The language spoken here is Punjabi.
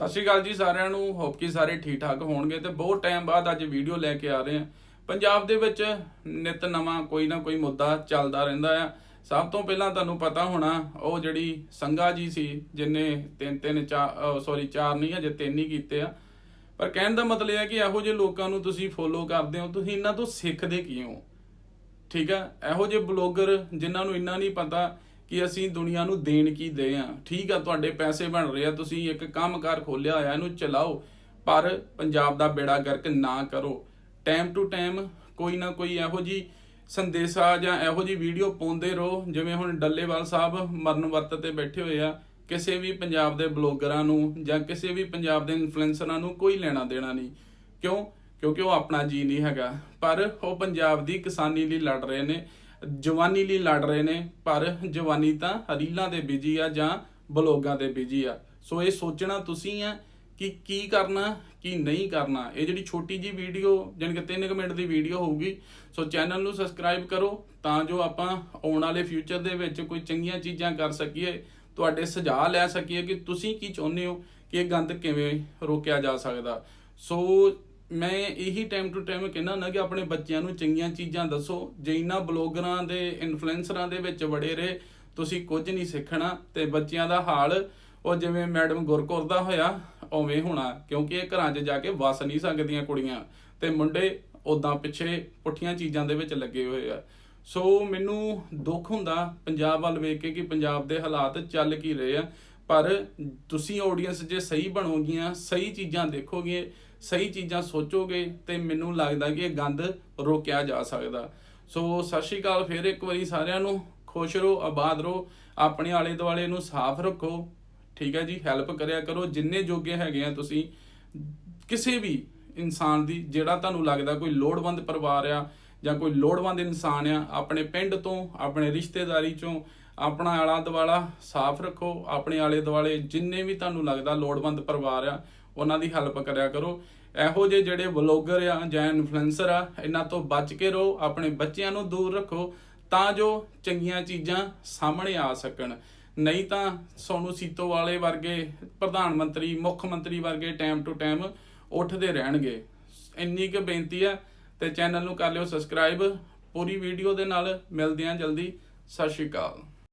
ਸਤਿ ਸ਼੍ਰੀ ਅਕਾਲ ਜੀ ਸਾਰਿਆਂ ਨੂੰ ਹੋਪ ਕਿ ਸਾਰੇ ਠੀਕ ਠਾਕ ਹੋਣਗੇ ਤੇ ਬਹੁਤ ਟਾਈਮ ਬਾਅਦ ਅੱਜ ਵੀਡੀਓ ਲੈ ਕੇ ਆ ਰਹੇ ਹਾਂ। ਪੰਜਾਬ ਦੇ ਵਿੱਚ ਨਿਤ ਨਵਾਂ ਕੋਈ ਨਾ ਕੋਈ ਮੁੱਦਾ ਚੱਲਦਾ ਰਹਿੰਦਾ ਆ। ਸਭ ਤੋਂ ਪਹਿਲਾਂ ਤੁਹਾਨੂੰ ਪਤਾ ਹੋਣਾ, ਉਹ ਜਿਹੜੀ ਸੰਗਾ ਜੀ ਸੀ, ਜਿਨੇ ਤਿੰਨ ਤਿੰਨ ਚਾਰ ਸੌਰੀ ਚਾਰ ਨਹੀਂ ਅਜੇ ਤਿੰਨ ਹੀ ਕੀਤੇ ਆ। ਪਰ ਕਹਿਣ ਦਾ ਮਤਲਬ ਇਹ ਹੈ ਕਿ ਇਹੋ ਜਿਹੇ ਲੋਕਾਂ ਨੂੰ ਤੁਸੀਂ ਫੋਲੋ ਕਰਦੇ ਹੋ, ਤੁਸੀਂ ਇਹਨਾਂ ਤੋਂ ਸਿੱਖਦੇ ਕੀ ਹੋ ਠੀਕ ਆ? ਇਹੋ ਜਿਹੇ ਬਲੌਗਰ ਜਿਨ੍ਹਾਂ ਨੂੰ ਇੰਨਾ ਨਹੀਂ ਪਤਾ ਕਿ ਅਸੀਂ ਦੁਨੀਆ ਨੂੰ ਦੇਣ ਕੀ ਦੇ ਆ। ਠੀਕ ਆ, ਤੁਹਾਡੇ ਪੈਸੇ ਬਣ ਰਹੇ ਆ, ਤੁਸੀਂ ਇੱਕ ਕੰਮਕਾਰ ਖੋਲਿਆ ਹੋਇਆ, ਇਹਨੂੰ ਚਲਾਓ। ਪਰ ਪੰਜਾਬ ਦਾ ਬੇੜਾ ਗਰਕ ਨਾ ਕਰੋ। ਟਾਈਮ ਟੂ ਟਾਈਮ ਕੋਈ ਨਾ ਕੋਈ ਇਹੋ ਜੀ ਸੰਦੇਸ਼ਾ ਜਾਂ ਇਹੋ ਜੀ ਵੀਡੀਓ ਪਾਉਂਦੇ ਰਹੋ। ਜਿਵੇਂ ਹੁਣ ਡੱਲੇਵਾਲ ਸਾਹਿਬ ਮਰਨ ਵਰਤ ਤੇ ਬੈਠੇ ਹੋਏ ਆ, ਕਿਸੇ ਵੀ ਪੰਜਾਬ ਦੇ ਬਲੌਗਰਾਂ ਨੂੰ ਜਾਂ ਕਿਸੇ ਵੀ ਪੰਜਾਬ ਦੇ ਇਨਫਲੂਐਂਸਰਾਂ ਨੂੰ ਕੋਈ ਲੈਣਾ ਦੇਣਾ ਨਹੀਂ। ਕਿਉਂ? ਕਿਉਂਕਿ ਉਹ ਆਪਣਾ ਜੀ ਨਹੀਂ ਹੈਗਾ। ਪਰ ਉਹ ਪੰਜਾਬ ਦੀ ਕਿਸਾਨੀ ਲਈ ਲੜ ਰਹੇ ਨੇ। ਜਵਾਨੀ ਲਈ ਲੜ ਰਹੇ ਨੇ, ਪਰ ਜਵਾਨੀ ਤਾਂ ਰੀਲਾਂ ਦੇ ਬਿਜ਼ੀ ਆ ਜਾਂ ਬਲੌਗਾਂ ਦੇ ਬਿਜ਼ੀ ਆ। ਸੋ ਇਹ ਸੋਚਣਾ ਤੁਸੀਂ ਆ ਕਿ ਕੀ ਕਰਨਾ, ਕੀ ਨਹੀਂ ਕਰਨਾ। ਇਹ ਜਿਹੜੀ ਛੋਟੀ ਜੀ ਵੀਡੀਓ ਜਾਣੀ ਕਿ 3 ਮਿੰਟ ਦੀ ਵੀਡੀਓ ਹੋਊਗੀ, ਸੋ ਚੈਨਲ ਨੂੰ ਸਬਸਕ੍ਰਾਈਬ ਕਰੋ ਤਾਂ ਜੋ ਆਪਾਂ ਆਉਣ ਵਾਲੇ ਫਿਊਚਰ ਦੇ ਵਿੱਚ ਕੋਈ ਚੰਗੀਆਂ ਚੀਜ਼ਾਂ ਕਰ ਸਕੀਏ। ਤੁਹਾਡੇ ਸੁਝਾਅ ਲੈ ਸਕੀਏ ਕਿ ਤੁਸੀਂ ਕੀ ਚਾਹੁੰਦੇ ਹੋ ਕਿ ਇਹ ਗੰਦ ਕਿਵੇਂ ਰੋਕਿਆ ਜਾ ਸਕਦਾ। ਸੋ ਮੈਂ ਇਹੀ ਟਾਈਮ ਟੂ ਟਾਈਮ ਕਹਿੰਦਾ ਹੁੰਦਾ ਕਿ ਆਪਣੇ ਬੱਚਿਆਂ ਨੂੰ ਚੰਗੀਆਂ ਚੀਜ਼ਾਂ ਦੱਸੋ, ਜੇ ਇਹਨਾਂ ਬਲੌਗਰਾਂ ਦੇ ਇਨਫਲੂਐਂਸਰਾਂ ਦੇ ਵਿੱਚ ਵੜੇ ਰਹੇ, ਤੁਸੀਂ ਕੁਝ ਨਹੀਂ ਸਿੱਖਣਾ ਤੇ ਬੱਚਿਆਂ ਦਾ ਹਾਲ, ਉਹ ਜਿਵੇਂ ਮੈਡਮ ਗੁਰਕੌਰ ਦਾ ਹੋਇਆ, ਉਵੇਂ ਹੋਣਾ, ਕਿਉਂਕਿ ਇਹ ਘਰਾਂ 'ਚ ਜਾ ਕੇ ਵਸ ਨਹੀਂ ਸਕਦੀਆਂ ਕੁੜੀਆਂ ਤੇ ਮੁੰਡੇ ਉਦਾਂ ਪਿੱਛੇ ਪੁੱਠੀਆਂ ਚੀਜ਼ਾਂ ਦੇ ਵਿੱਚ ਲੱਗੇ ਹੋਏ ਆ। ਸੋ ਮੈਨੂੰ ਦੁੱਖ ਹੁੰਦਾ ਪੰਜਾਬ ਵੱਲ ਵੇਖ ਕੇ ਕਿ ਪੰਜਾਬ ਦੇ ਹਾਲਾਤ ਚੱਲ ਕੀ ਰਹੇ ਆ, ਪਰ ਤੁਸੀਂ ਆਡੀਅנס ਜੇ ਸਹੀ ਬਣੋਗੀਆਂ, ਸਹੀ ਚੀਜ਼ਾਂ ਦੇਖੋਗੇ ਸਹੀ ਚੀਜ਼ਾਂ ਸੋਚੋਗੇ ਤੇ ਮੈਨੂੰ ਲੱਗਦਾ ਕਿ ਇਹ ਗੰਦ ਰੋਕਿਆ ਜਾ ਸਕਦਾ। ਸੋ ਸਤਿ ਸ਼੍ਰੀ ਅਕਾਲ, ਫਿਰ ਇੱਕ ਵਾਰੀ ਸਾਰਿਆਂ ਨੂੰ। ਖੁਸ਼ ਰਹੋ, ਆਬਾਦ ਰਹੋ, ਆਪਣੇ ਆਲੇ ਦੁਆਲੇ ਨੂੰ ਸਾਫ਼ ਰੱਖੋ। ਠੀਕ ਹੈ ਜੀ, ਹੈਲਪ ਕਰਿਆ ਕਰੋ, ਜਿੰਨੇ ਜੋਗੇ ਹੈਗੇ ਆ ਤੁਸੀਂ। ਕਿਸੇ ਵੀ ਇਨਸਾਨ ਦੀ, ਜਿਹੜਾ ਤੁਹਾਨੂੰ ਲੱਗਦਾ ਕੋਈ ਲੋੜਵੰਦ ਪਰਿਵਾਰ ਆ ਜਾਂ ਕੋਈ ਲੋੜਵੰਦ ਇਨਸਾਨ ਆ, ਆਪਣੇ ਪਿੰਡ ਤੋਂ, ਆਪਣੇ ਰਿਸ਼ਤੇਦਾਰੀ ਚੋਂ, ਆਪਣਾ ਆਲਾ ਦੁਆਲਾ ਸਾਫ਼ ਰੱਖੋ, ਆਪਣੇ ਆਲੇ ਦੁਆਲੇ ਜਿੰਨੇ ਵੀ ਤੁਹਾਨੂੰ ਲੱਗਦਾ ਲੋੜਵੰਦ ਪਰਿਵਾਰ ਆ ਉਹਨਾਂ ਦੀ ਹੈਲਪ ਕਰਿਆ ਕਰੋ। ਇਹੋ ਜਿਹੇ ਜਿਹੜੇ ਵਲੋਗਰ ਆ ਜਾਂ ਇਨਫਲੂਐਂਸਰ ਆ, ਇਹਨਾਂ ਤੋਂ ਬਚ ਕੇ ਰਹੋ, ਆਪਣੇ ਬੱਚਿਆਂ ਨੂੰ ਦੂਰ ਰੱਖੋ, ਤਾਂ ਜੋ ਚੰਗੀਆਂ ਚੀਜ਼ਾਂ ਸਾਹਮਣੇ ਆ ਸਕਣ। ਨਹੀਂ ਤਾਂ ਸੋਨੂ ਸੀਤੋ ਵਾਲੇ ਵਰਗੇ, ਪ੍ਰਧਾਨ ਮੰਤਰੀ, ਮੁੱਖ ਮੰਤਰੀ ਵਰਗੇ ਟਾਈਮ ਟੂ ਟਾਈਮ ਉੱਠਦੇ ਰਹਿਣਗੇ। ਇੰਨੀ ਕੁ ਬੇਨਤੀ ਆ ਤੇ ਚੈਨਲ ਨੂੰ ਕਰ ਲਿਓ ਸਬਸਕ੍ਰਾਈਬ ਪੂਰੀ ਵੀਡੀਓ ਦੇ ਨਾਲ ਮਿਲਦੇ ਹਾਂ ਜਲਦੀ। ਸਤਿ ਸ਼੍ਰੀ ਅਕਾਲ।